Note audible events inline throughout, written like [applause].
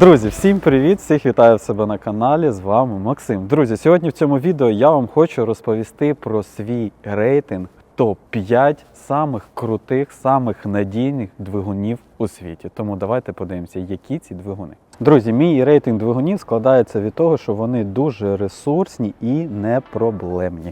Друзі, всім привіт! Всіх вітаю в себе на каналі. З вами Максим. Друзі, сьогодні в цьому відео я вам хочу розповісти про свій рейтинг топ-5 самих крутих, самих надійних двигунів у світі. Тому давайте подивимося, які ці двигуни. Друзі, мій рейтинг двигунів складається від того, що вони дуже ресурсні і непроблемні.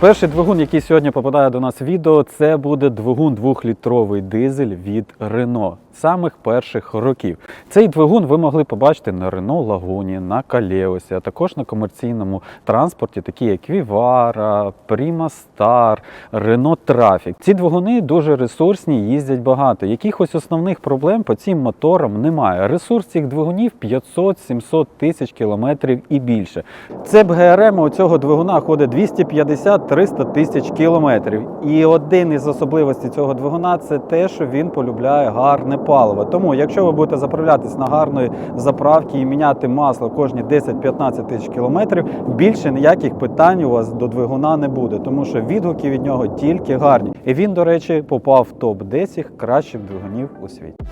Перший двигун, який сьогодні попадає до нас в відео, це буде двигун 2-літровий дизель від Renault самих перших років. Цей двигун ви могли побачити на Renault Лагуні, на Калеосі, а також на комерційному транспорті, такі як Vivara, Prima Star, Renault Trafic. Ці двигуни дуже ресурсні, їздять багато. Якихось основних проблем по цим моторам немає. Ресурс цих двигунів 500-700 тисяч кілометрів і більше. Це ГРМ у цього двигуна ходить 250-300 тисяч кілометрів. І один із особливостей цього двигуна це те, що він полюбляє гарне паливо. Тому, якщо ви будете заправлятись на гарної заправки і міняти масло кожні 10-15 тисяч кілометрів, більше ніяких питань у вас до двигуна не буде, тому що відгуки від нього тільки гарні. І він, до речі, попав в топ 10 кращих двигунів у світі.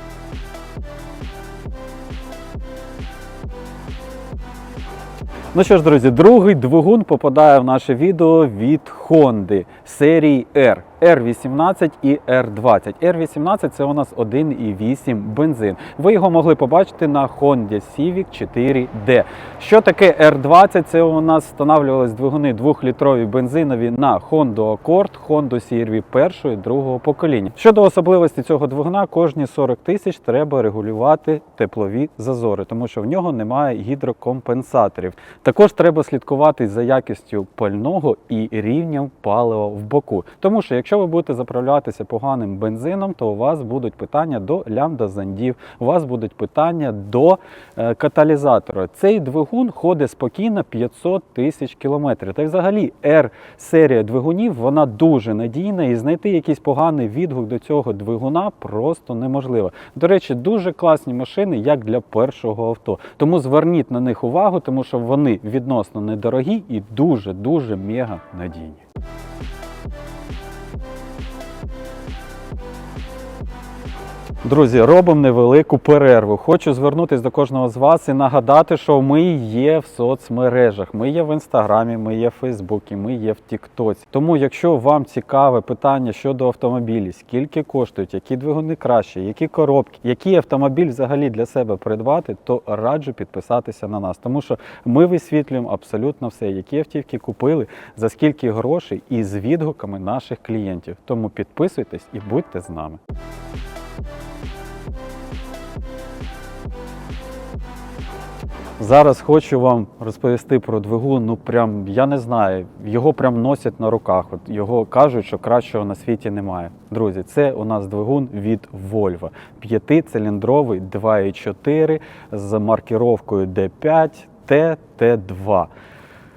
Ну що ж, друзі, другий двигун попадає в наше відео від Honda серії R. R18 і R20. R18 це у нас 1,8 бензин. Ви його могли побачити на Honda Civic 4D. Що таке R20? Це у нас встановлювались двигуни 2-літрові бензинові на Honda Accord, Honda CR-V і другого покоління. Щодо особливості цього двигуна, кожні 40 тисяч треба регулювати теплові зазори, тому що в нього немає гідрокомпенсаторів. Також треба слідкувати за якістю пального і рівнем палива в боку. Тому що якщо ви будете заправлятися поганим бензином, то у вас будуть питання до лямбда-зондів, у вас будуть питання до е, каталізатора. Цей двигун ходить спокійно 500 тисяч кілометрів. Та й взагалі R-серія двигунів вона дуже надійна і знайти якийсь поганий відгук до цього двигуна просто неможливо. До речі, дуже класні машини, як для першого авто. Тому зверніть на них увагу, тому що вони відносно недорогі і дуже дуже мега надійні. Друзі, робимо невелику перерву. Хочу звернутися до кожного з вас і нагадати, що ми є в соцмережах. Ми є в інстаграмі, ми є в Фейсбуці, ми є в Тіктоці. Тому, якщо вам цікаве питання щодо автомобілів, скільки коштують, які двигуни краще, які коробки, який автомобіль взагалі для себе придбати, то раджу підписатися на нас, тому що ми висвітлюємо абсолютно все, які автівки купили, за скільки грошей і з відгуками наших клієнтів. Тому підписуйтесь і будьте з нами. Зараз хочу вам розповісти про двигун. Ну прям я не знаю. Його прям носять на руках. От його кажуть, що кращого на світі немає. Друзі, це у нас двигун від Volvo. П'ятициліндровий 2,4 з маркіровкою D5 TT2.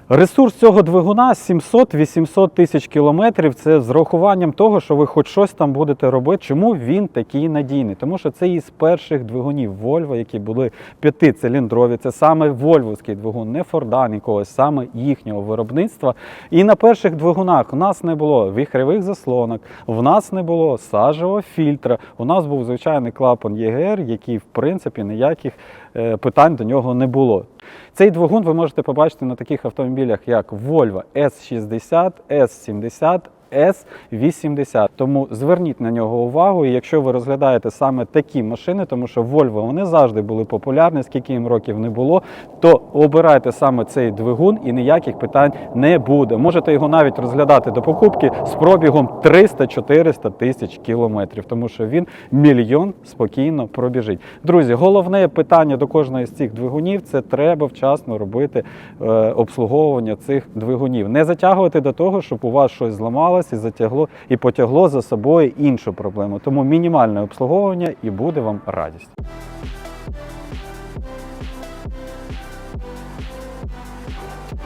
Ресурс цього двигуна 700-800 тисяч кілометрів. Це з рахуванням того, що ви хоч щось там будете робити. Чому він такий надійний? Тому що це із перших двигунів Volvo, які були п'ятициліндрові. Це саме вольвовський двигун, не Форда якогось, саме їхнього виробництва. І на перших двигунах у нас не було віхревих заслонок, в нас не було сажевого фільтра. У нас був звичайний клапан ЄГР, який в принципі ніяких е, питань до нього не було. Цей двигун ви можете побачити на таких автомобілях, як Volvo S60, S70, S80. Тому зверніть на нього увагу. І якщо ви розглядаєте саме такі машини, тому що Volvo вони завжди були популярні, скільки їм років не було, то обирайте саме цей двигун і ніяких питань не буде. Можете його навіть розглядати до покупки з пробігом 300-400 тисяч кілометрів, тому що він мільйон спокійно пробіжить. Друзі, головне питання до кожної з цих двигунів це треба вчасно робити е, обслуговування цих двигунів. Не затягувати до того, щоб у вас щось зламалося і затягло і потягло за собою іншу проблему. Тому мінімальне обслуговування і буде вам радість.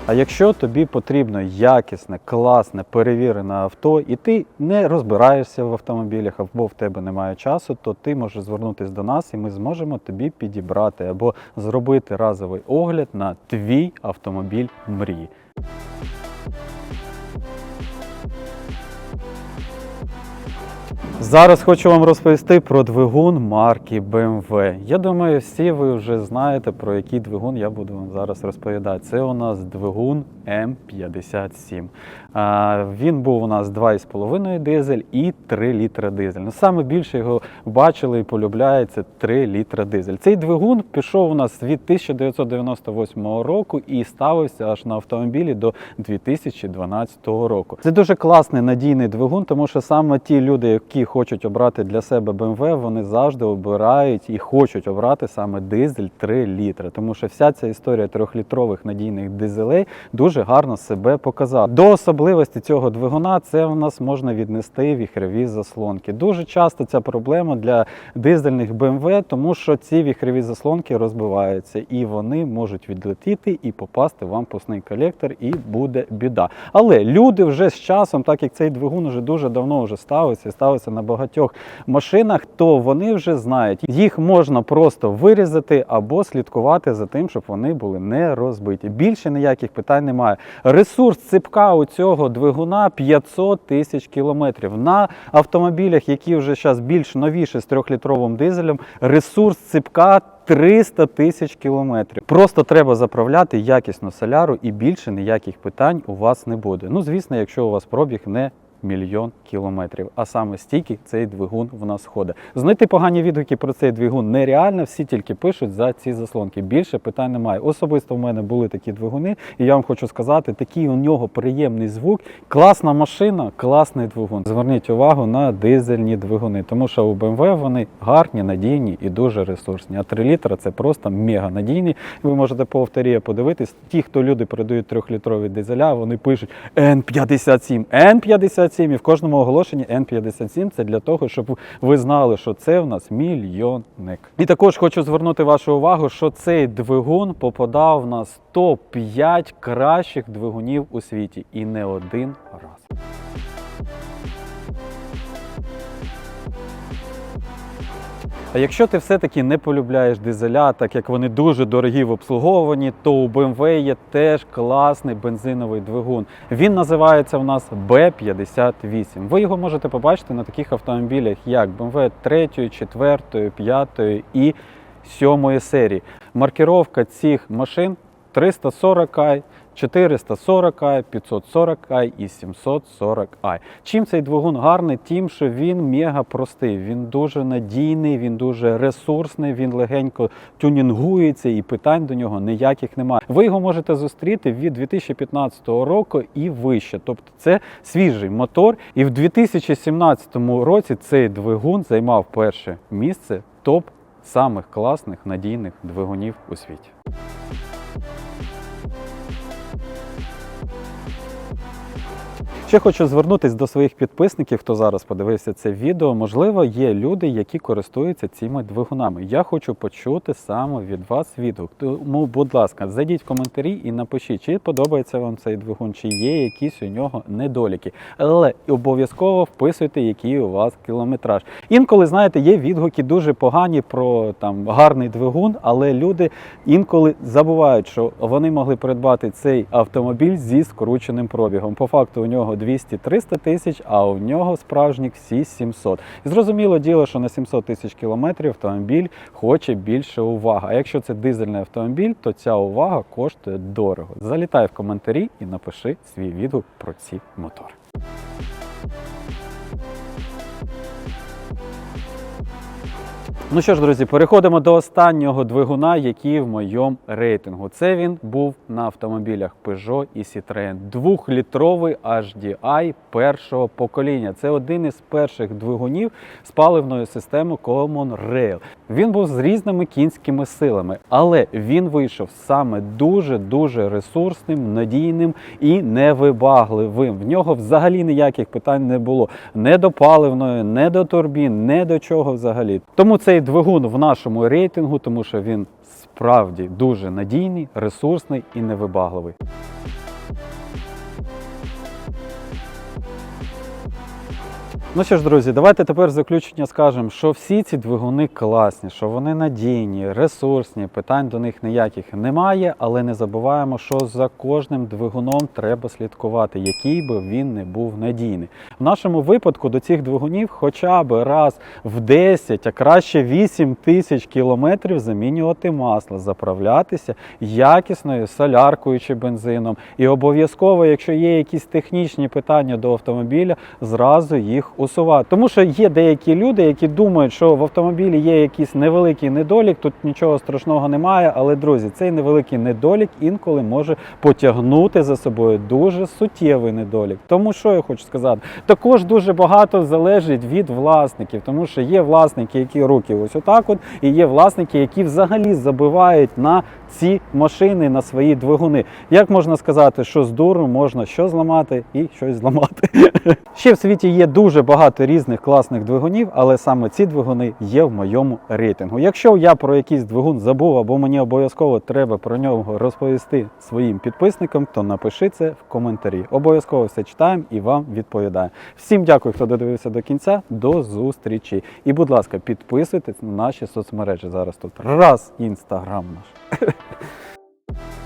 А якщо тобі потрібно якісне, класне, перевірене авто, і ти не розбираєшся в автомобілях або в тебе немає часу, то ти можеш звернутися до нас і ми зможемо тобі підібрати або зробити разовий огляд на твій автомобіль мрії. Зараз хочу вам розповісти про двигун марки BMW. Я думаю, всі ви вже знаєте, про який двигун я буду вам зараз розповідати. Це у нас двигун М57. Він був у нас 2,5 дизель і 3 літра дизель. Ну, саме більше його бачили і полюбляється 3 літра дизель. Цей двигун пішов у нас від 1998 року і ставився аж на автомобілі до 2012 року. Це дуже класний надійний двигун, тому що саме ті люди, які хочуть обрати для себе BMW, вони завжди обирають і хочуть обрати саме дизель 3 літри. Тому що вся ця історія трьохлітрових надійних дизелей дуже гарно себе показала. До особливості цього двигуна це у нас можна віднести віхрові заслонки. Дуже часто ця проблема для дизельних BMW, тому що ці віхрові заслонки розбиваються і вони можуть відлетіти і попасти в пусний колектор, і буде біда. Але люди вже з часом, так як цей двигун вже дуже давно вже ставиться і ставиться на багатьох машинах, то вони вже знають, їх можна просто вирізати або слідкувати за тим, щоб вони були не розбиті. Більше ніяких питань немає. Ресурс ципка у цього двигуна 500 тисяч кілометрів. На автомобілях, які вже зараз більш новіші з трьохлітровим дизелем, ресурс ципка 300 тисяч кілометрів. Просто треба заправляти якісну соляру і більше ніяких питань у вас не буде. Ну, звісно, якщо у вас пробіг не мільйон кілометрів, а саме стільки цей двигун в нас ходить. Знайти погані відгуки про цей двигун нереально, всі тільки пишуть за ці заслонки. Більше питань немає. Особисто в мене були такі двигуни, і я вам хочу сказати, такий у нього приємний звук. Класна машина, класний двигун. Зверніть увагу на дизельні двигуни, тому що у BMW вони гарні, надійні і дуже ресурсні. А 3 літра це просто мега надійні. Ви можете по авторія подивитись. Ті, хто люди передають трьохлітрові дизеля, вони пишуть N57, N57, і в кожному оголошенні N57 це для того, щоб ви знали, що це в нас мільйонник. І також хочу звернути вашу увагу, що цей двигун попадав на топ-5 кращих двигунів у світі і не один раз. А якщо ти все-таки не полюбляєш дизеля, так як вони дуже дорогі в обслуговуванні, то у BMW є теж класний бензиновий двигун. Він називається у нас B58. Ви його можете побачити на таких автомобілях, як BMW 3, 4, 5 і 7 серії. Маркіровка цих машин 340i, 440i, 540i і 740i. Чим цей двигун гарний? Тим, що він мега простий, він дуже надійний, він дуже ресурсний, він легенько тюнінгується і питань до нього ніяких немає. Ви його можете зустріти від 2015 року і вище. Тобто це свіжий мотор. І в 2017 році цей двигун займав перше місце топ самих класних надійних двигунів у світі. Ще хочу звернутися до своїх підписників, хто зараз подивився це відео. Можливо, є люди, які користуються цими двигунами. Я хочу почути саме від вас відгук. Тому, будь ласка, зайдіть в коментарі і напишіть, чи подобається вам цей двигун, чи є якісь у нього недоліки. Але обов'язково вписуйте, який у вас кілометраж. Інколи, знаєте, є відгуки дуже погані про там гарний двигун, але люди інколи забувають, що вони могли придбати цей автомобіль зі скрученим пробігом. По факту у нього 200-300 тисяч, а у нього справжніх всі 700. І зрозуміло діло, що на 700 тисяч кілометрів автомобіль хоче більше уваги. А якщо це дизельний автомобіль, то ця увага коштує дорого. Залітай в коментарі і напиши свій відгук про ці мотори. Ну що ж, друзі, переходимо до останнього двигуна, який в моєму рейтингу. Це він був на автомобілях Peugeot і Citroën. Двохлітровий HDI першого покоління. Це один із перших двигунів з паливною системою Common Rail. Він був з різними кінськими силами, але він вийшов саме дуже-дуже ресурсним, надійним і невибагливим. В нього взагалі ніяких питань не було. Не до паливної, не до турбін, не до чого взагалі. Тому цей двигун в нашому рейтингу, тому що він справді дуже надійний, ресурсний і невибагливий. Ну що ж, друзі, давайте тепер в заключення скажемо, що всі ці двигуни класні, що вони надійні, ресурсні, питань до них ніяких немає, але не забуваємо, що за кожним двигуном треба слідкувати, який би він не був надійний. В нашому випадку до цих двигунів хоча б раз в 10, а краще 8 тисяч кілометрів замінювати масло, заправлятися якісною соляркою чи бензином. І обов'язково, якщо є якісь технічні питання до автомобіля, зразу їх усувати. Тому що є деякі люди, які думають, що в автомобілі є якийсь невеликий недолік, тут нічого страшного немає. Але друзі, цей невеликий недолік інколи може потягнути за собою дуже суттєвий недолік. Тому що я хочу сказати, також дуже багато залежить від власників, тому що є власники, які руки ось отак, от, і є власники, які взагалі забивають на ці машини, на свої двигуни. Як можна сказати, що з дуру можна що зламати і щось зламати? [laughs] Ще в світі є дуже багато різних класних двигунів, але саме ці двигуни є в моєму рейтингу. Якщо я про якийсь двигун забув або мені обов'язково треба про нього розповісти своїм підписникам, то напиши це в коментарі. Обов'язково все читаємо і вам відповідаю. Всім дякую, хто додивився до кінця. До зустрічі. І, будь ласка, підписуйтесь на наші соцмережі. Зараз тут раз інстаграм наш. [laughs]